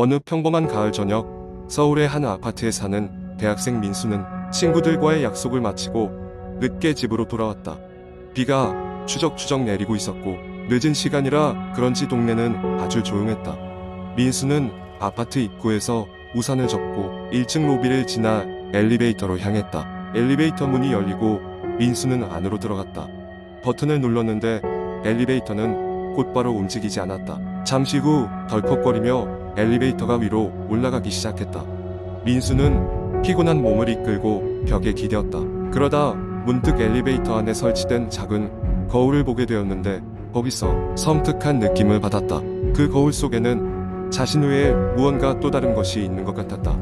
어느 평범한 가을 저녁 서울의 한 아파트에 사는 대학생 민수는 친구들과의 약속을 마치고 늦게 집으로 돌아왔다. 비가 추적추적 내리고 있었고 늦은 시간이라 그런지 동네는 아주 조용했다. 민수는 아파트 입구에서 우산을 접고 1층 로비를 지나 엘리베이터로 향했다. 엘리베이터 문이 열리고 민수는 안으로 들어갔다. 버튼을 눌렀는데 엘리베이터는 곧바로 움직이지 않았다. 잠시 후 덜컥거리며 엘리베이터가 위로 올라가기 시작했다. 민수는 피곤한 몸을 이끌고 벽에 기대었다. 그러다 문득 엘리베이터 안에 설치된 작은 거울을 보게 되었는데 거기서 섬뜩한 느낌을 받았다. 그 거울 속에는 자신 외에 무언가 또 다른 것이 있는 것 같았다.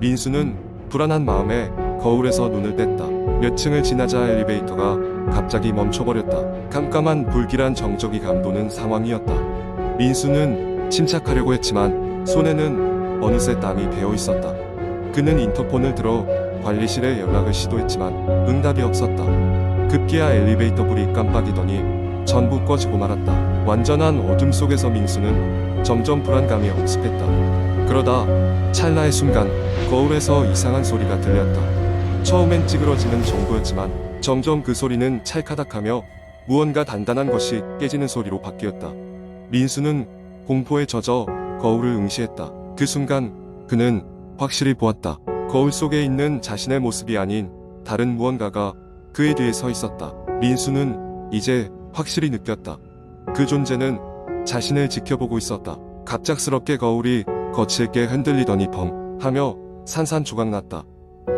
민수는 불안한 마음에 거울에서 눈을 뗐다. 몇 층을 지나자 엘리베이터가 갑자기 멈춰버렸다. 깜깜한 불길한 정적이 감도는 상황이었다. 민수는 침착하려고 했지만 손에는 어느새 땀이 배어 있었다. 그는 인터폰을 들어 관리실에 연락을 시도했지만 응답이 없었다. 급기야 엘리베이터 불이 깜빡이더니 전부 꺼지고 말았다. 완전한 어둠 속에서 민수는 점점 불안감이 엄습했다. 그러다 찰나의 순간 거울에서 이상한 소리가 들렸다. 처음엔 찌그러지는 정도였지만 점점 그 소리는 찰카닥하며 무언가 단단한 것이 깨지는 소리로 바뀌었다. 민수는 공포에 젖어 거울을 응시했다. 그 순간 그는 확실히 보았다. 거울 속에 있는 자신의 모습이 아닌 다른 무언가가 그의 뒤에 서 있었다. 민수는 이제 확실히 느꼈다. 그 존재는 자신을 지켜보고 있었다. 갑작스럽게 거울이 거칠게 흔들리더니 펑 하며 산산조각 났다.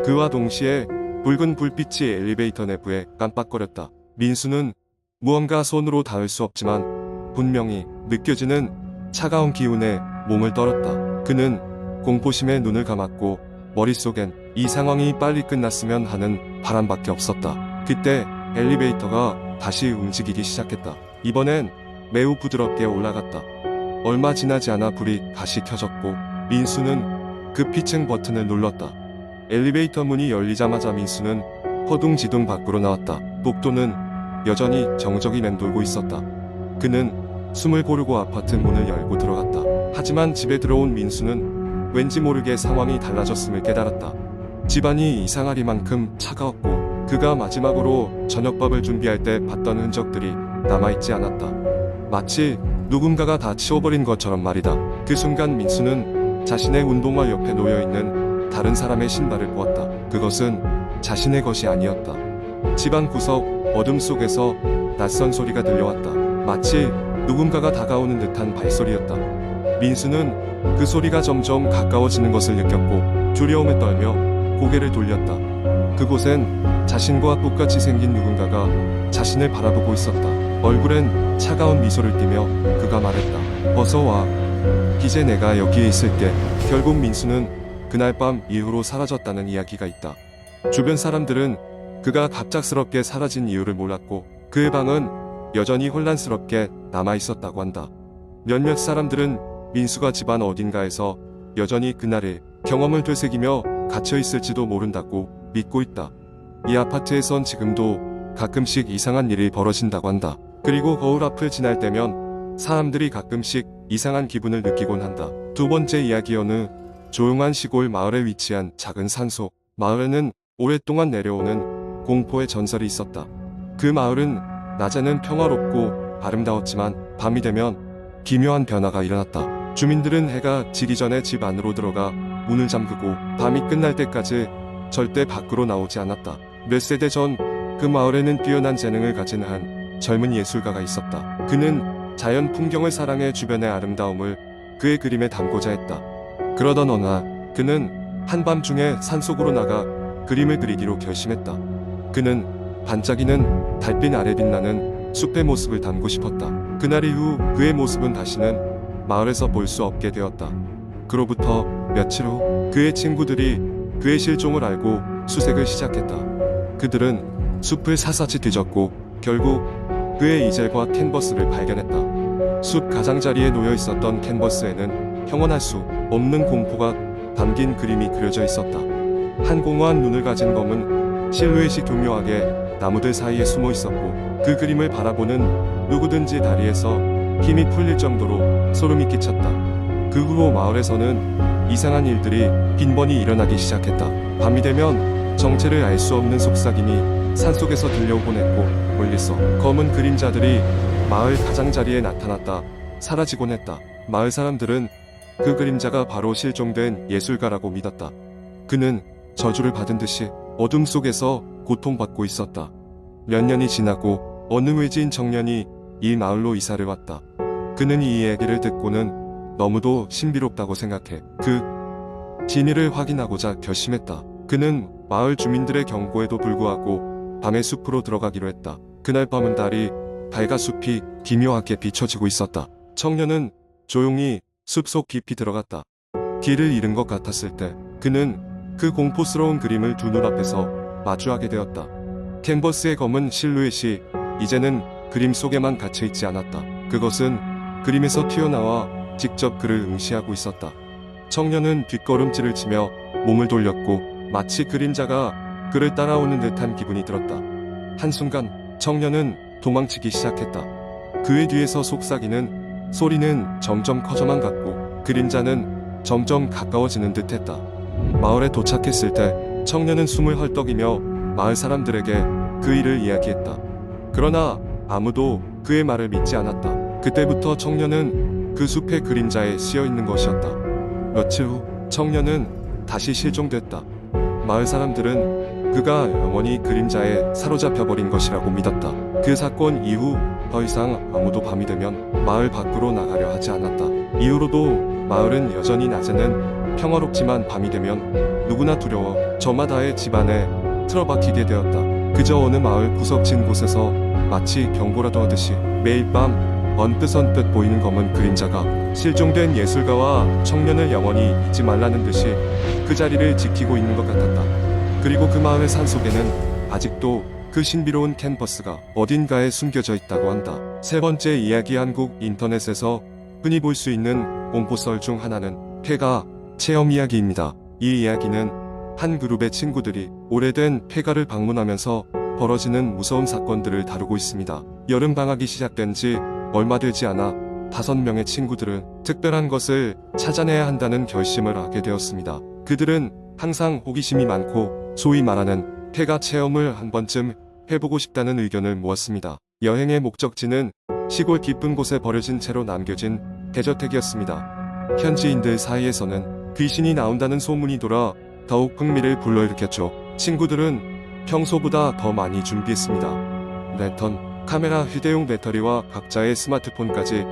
그와 동시에 붉은 불빛이 엘리베이터 내부에 깜빡거렸다. 민수는 무언가 손으로 닿을 수 없지만 분명히 느껴지는 차가운 기운에 몸을 떨었다. 그는 공포심에 눈을 감았고 머릿속엔 이 상황이 빨리 끝났으면 하는 바람밖에 없었다. 그때 엘리베이터가 다시 움직이기 시작했다. 이번엔 매우 부드럽게 올라갔다. 얼마 지나지 않아 불이 다시 켜졌고 민수는 그 피층 버튼을 눌렀다. 엘리베이터 문이 열리자마자 민수는 허둥지둥 밖으로 나왔다. 복도는 여전히 정적이 맴돌고 있었다. 그는 숨을 고르고 아파트 문을 열고 들어갔다. 하지만 집에 들어온 민수는 왠지 모르게 상황이 달라졌음을 깨달았다. 집안이 이상하리만큼 차가웠고 그가 마지막으로 저녁밥을 준비할 때 봤던 흔적들이 남아있지 않았다. 마치 누군가가 다 치워버린 것처럼 말이다. 그 순간 민수는 자신의 운동화 옆에 놓여있는 다른 사람의 신발을 보았다. 그것은 자신의 것이 아니었다. 집안 구석 어둠 속에서 낯선 소리가 들려왔다. 마치 누군가가 다가오는 듯한 발소리였다. 민수는 그 소리가 점점 가까워지는 것을 느꼈고 두려움에 떨며 고개를 돌렸다. 그곳엔 자신과 똑같이 생긴 누군가가 자신을 바라보고 있었다. 얼굴엔 차가운 미소를 띠며 그가 말했다. 어서 와. 이제 내가 여기에 있을게. 결국 민수는 그날 밤 이후로 사라졌다는 이야기가 있다. 주변 사람들은 그가 갑작스럽게 사라진 이유를 몰랐고 그의 방은 여전히 혼란스럽게 남아 있었다고 한다. 몇몇 사람들은 민수가 집안 어딘가에서 여전히 그날의 경험을 되새기며 갇혀 있을지도 모른다고 믿고 있다. 이 아파트에선 지금도 가끔씩 이상한 일이 벌어진다고 한다. 그리고 거울 앞을 지날 때면 사람들이 가끔씩 이상한 기분을 느끼곤 한다. 두 번째 이야기 어느 조용한 시골 마을에 위치한 작은 산소. 마을에는 오랫동안 내려오는 공포의 전설이 있었다. 그 마을은 낮에는 평화롭고 아름다웠지만 밤이 되면 기묘한 변화가 일어났다. 주민들은 해가 지기 전에 집 안으로 들어가 문을 잠그고 밤이 끝날 때까지 절대 밖으로 나오지 않았다. 몇 세대 전 그 마을에는 뛰어난 재능을 가진 한 젊은 예술가가 있었다. 그는 자연 풍경을 사랑해 주변의 아름다움을 그의 그림에 담고자 했다. 그러던 어느 날 그는 한밤중에 산속으로 나가 그림을 그리기로 결심했다. 그는 반짝이는 달빛 아래 빛나는 숲의 모습을 담고 싶었다. 그날 이후 그의 모습은 다시는 마을에서 볼 수 없게 되었다. 그로부터 며칠 후 그의 친구들이 그의 실종을 알고 수색을 시작했다. 그들은 숲을 사사치 뒤졌고 결국 그의 이젤과 캔버스를 발견했다. 숲 가장자리에 놓여 있었던 캔버스에는 형언할 수 없는 공포가 담긴 그림이 그려져 있었다. 한 공허한 눈을 가진 검은 실루엣이 교묘하게 나무들 사이에 숨어 있었고 그 그림을 바라보는 누구든지 다리에서 힘이 풀릴 정도로 소름이 끼쳤다. 그 후로 마을에서는 이상한 일들이 빈번히 일어나기 시작했다. 밤이 되면 정체를 알 수 없는 속삭임이 산속에서 들려오곤 했고 멀리서 검은 그림자들이 마을 가장자리에 나타났다 사라지곤 했다. 마을 사람들은 그 그림자가 바로 실종된 예술가라고 믿었다. 그는 저주를 받은 듯이 어둠 속에서 고통받고 있었다. 몇 년이 지나고 어느 외지인 청년이 이 마을로 이사를 왔다. 그는 이 이야기를 듣고는 너무도 신비롭다고 생각해 그 진위를 확인하고자 결심했다. 그는 마을 주민들의 경고에도 불구하고 밤의 숲으로 들어가기로 했다. 그날 밤은 달이 밝아 숲이 기묘하게 비춰지고 있었다. 청년은 조용히 숲속 깊이 들어갔다. 길을 잃은 것 같았을 때 그는 그 공포스러운 그림을 두 눈앞에서 마주하게 되었다. 캔버스의 검은 실루엣이 이제는 그림 속에만 갇혀 있지 않았다. 그것은 그림에서 튀어나와 직접 그를 응시하고 있었다. 청년은 뒷걸음질을 치며 몸을 돌렸고 마치 그림자가 그를 따라오는 듯한 기분이 들었다. 한순간 청년은 도망치기 시작했다. 그의 뒤에서 속삭이는 소리는 점점 커져만 갔고 그림자는 점점 가까워지는 듯했다. 마을에 도착했을 때 청년은 숨을 헐떡이며 마을 사람들에게 그 일을 이야기했다. 그러나 아무도 그의 말을 믿지 않았다. 그때부터 청년은 그 숲의 그림자에 씌어 있는 것이었다. 며칠 후 청년은 다시 실종됐다. 마을 사람들은 그가 영원히 그림자에 사로잡혀 버린 것이라고 믿었다. 그 사건 이후 더 이상 아무도 밤이 되면 마을 밖으로 나가려 하지 않았다. 이후로도 마을은 여전히 낮에는 평화롭지만 밤이 되면 누구나 두려워 저마다의 집안에 틀어박히게 되었다. 그저 어느 마을 구석진 곳에서 마치 경고라도 하듯이 매일 밤 언뜻 언뜻 보이는 검은 그림자가 실종된 예술가와 청년을 영원히 잊지 말라는 듯이 그 자리를 지키고 있는 것 같았다. 그리고 그 마을의 산속에는 아직도 그 신비로운 캔버스가 어딘가에 숨겨져 있다고 한다. 세 번째 이야기 한국 인터넷에서 흔히 볼 수 있는 공포썰 중 하나는 폐가 체험 이야기입니다. 이 이야기는 한 그룹의 친구들이 오래된 폐가를 방문하면서 벌어지는 무서운 사건들을 다루고 있습니다. 여름 방학이 시작된 지 얼마 되지 않아 다섯 명의 친구들은 특별한 것을 찾아내야 한다는 결심을 하게 되었습니다. 그들은 항상 호기심이 많고 소위 말하는 폐가 체험을 한 번쯤 해보고 싶다는 의견을 모았습니다. 여행의 목적지는 시골 깊은 곳에 버려진 채로 남겨진 대저택이었습니다. 현지인들 사이에서는 귀신이 나온다는 소문이 돌아 더욱 흥미를 불러일으켰죠. 친구들은 평소보다 더 많이 준비했습니다. 랜턴, 카메라, 휴대용 배터리와 각자의 스마트폰까지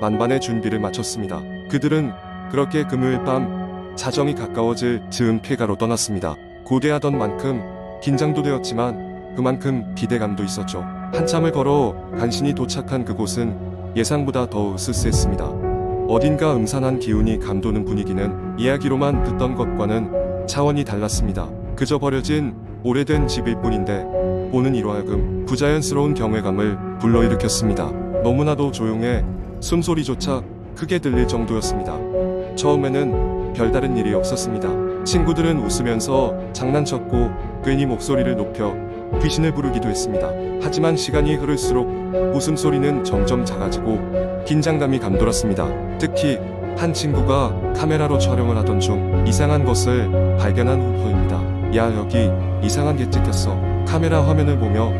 만반의 준비를 마쳤습니다. 그들은 그렇게 금요일 밤 자정이 가까워질 즈음 폐가로 떠났습니다. 고대하던 만큼 긴장도 되었지만 그만큼 기대감도 있었죠. 한참을 걸어 간신히 도착한 그곳은 예상보다 더 으스스했습니다. 어딘가 음산한 기운이 감도는 분위기는 이야기로만 듣던 것과는 차원이 달랐습니다. 그저 버려진 오래된 집일 뿐인데 보는 이로 하여금 부자연스러운 경외감을 불러일으켰습니다. 너무나도 조용해 숨소리조차 크게 들릴 정도였습니다. 처음에는 별다른 일이 없었습니다. 친구들은 웃으면서 장난쳤고 괜히 목소리를 높여 귀신을 부르기도 했습니다. 하지만 시간이 흐를수록 웃음소리는 점점 작아지고 긴장감이 감돌았습니다. 특히 한 친구가 카메라로 촬영을 하던 중 이상한 것을 발견한 후입니다. 야 여기 이상한 게 찍혔어. 카메라 화면을 보며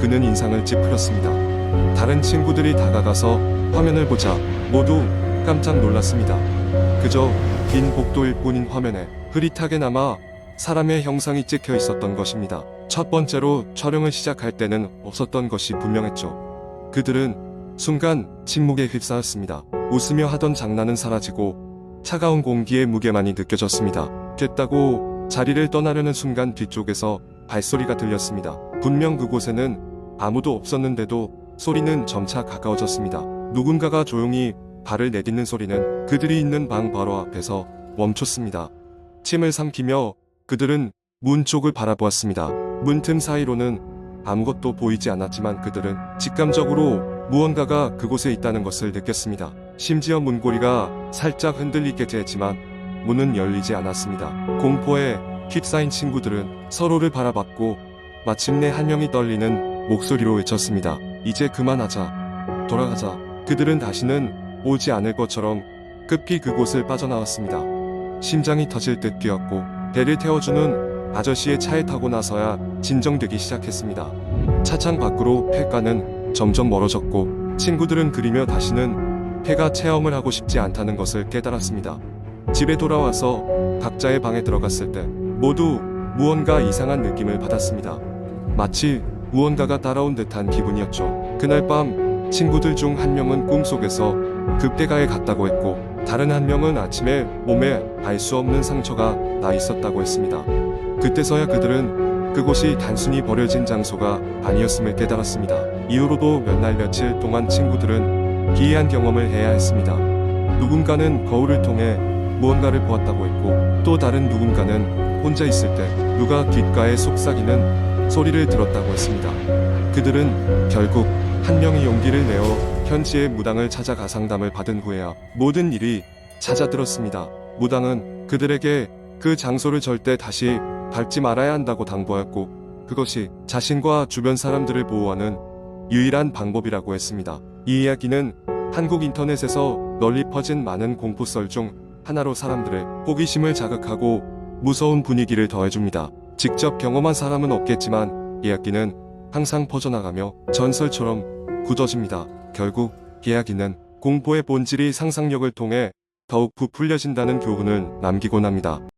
그는 인상을 찌푸렸습니다. 다른 친구들이 다가가서 화면을 보자 모두 깜짝 놀랐습니다. 그저 빈 복도일 뿐인 화면에 흐릿하게 남아 사람의 형상이 찍혀 있었던 것입니다. 첫 번째로 촬영을 시작할 때는 없었던 것이 분명했죠. 그들은 순간 침묵에 휩싸였습니다. 웃으며 하던 장난은 사라지고 차가운 공기의 무게만이 느껴졌습니다. 됐다고 자리를 떠나려는 순간 뒤쪽에서 발소리가 들렸습니다. 분명 그곳에는 아무도 없었는데도 소리는 점차 가까워졌습니다. 누군가가 조용히 발을 내딛는 소리는 그들이 있는 방 바로 앞에서 멈췄습니다. 침을 삼키며 그들은 문 쪽을 바라보았습니다. 문틈 사이로는 아무것도 보이지 않았지만 그들은 직감적으로 무언가가 그곳에 있다는 것을 느꼈습니다. 심지어 문고리가 살짝 흔들리게 했지만 문은 열리지 않았습니다. 공포에 휩싸인 친구들은 서로를 바라봤고 마침내 한 명이 떨리는 목소리로 외쳤습니다. 이제 그만하자. 돌아가자. 그들은 다시는 오지 않을 것처럼 급히 그곳을 빠져나왔습니다. 심장이 터질 듯 뛰었고 배를 태워주는 아저씨의 차에 타고 나서야 진정되기 시작했습니다. 차창 밖으로 폐가는 점점 멀어졌고 친구들은 그리며 다시는 폐가 체험을 하고 싶지 않다는 것을 깨달았습니다. 집에 돌아와서 각자의 방에 들어갔을 때 모두 무언가 이상한 느낌을 받았습니다. 마치 무언가가 따라온 듯한 기분이었죠. 그날 밤 친구들 중 한 명은 꿈속에서 급대가에 갔다고 했고 다른 한 명은 아침에 몸에 알 수 없는 상처가 나 있었다고 했습니다. 그때서야 그들은 그곳이 단순히 버려진 장소가 아니었음을 깨달았습니다. 이후로도 몇 날 며칠 동안 친구들은 기이한 경험을 해야 했습니다. 누군가는 거울을 통해 무언가를 보았다고 했고 또 다른 누군가는 혼자 있을 때 누가 귓가에 속삭이는 소리를 들었다고 했습니다. 그들은 결국 한 명이 용기를 내어 현지의 무당을 찾아가 상담을 받은 후에야 모든 일이 찾아들었습니다. 무당은 그들에게 그 장소를 절대 다시 밟지 말아야 한다고 당부하였고 그것이 자신과 주변 사람들을 보호하는 유일한 방법이라고 했습니다. 이 이야기는 한국 인터넷에서 널리 퍼진 많은 공포썰 중 하나로 사람들의 호기심을 자극하고 무서운 분위기를 더해줍니다. 직접 경험한 사람은 없겠지만 이야기는 항상 퍼져나가며 전설처럼 굳어집니다. 결국 이야기는 공포의 본질이 상상력을 통해 더욱 부풀려진다는 교훈을 남기곤 합니다.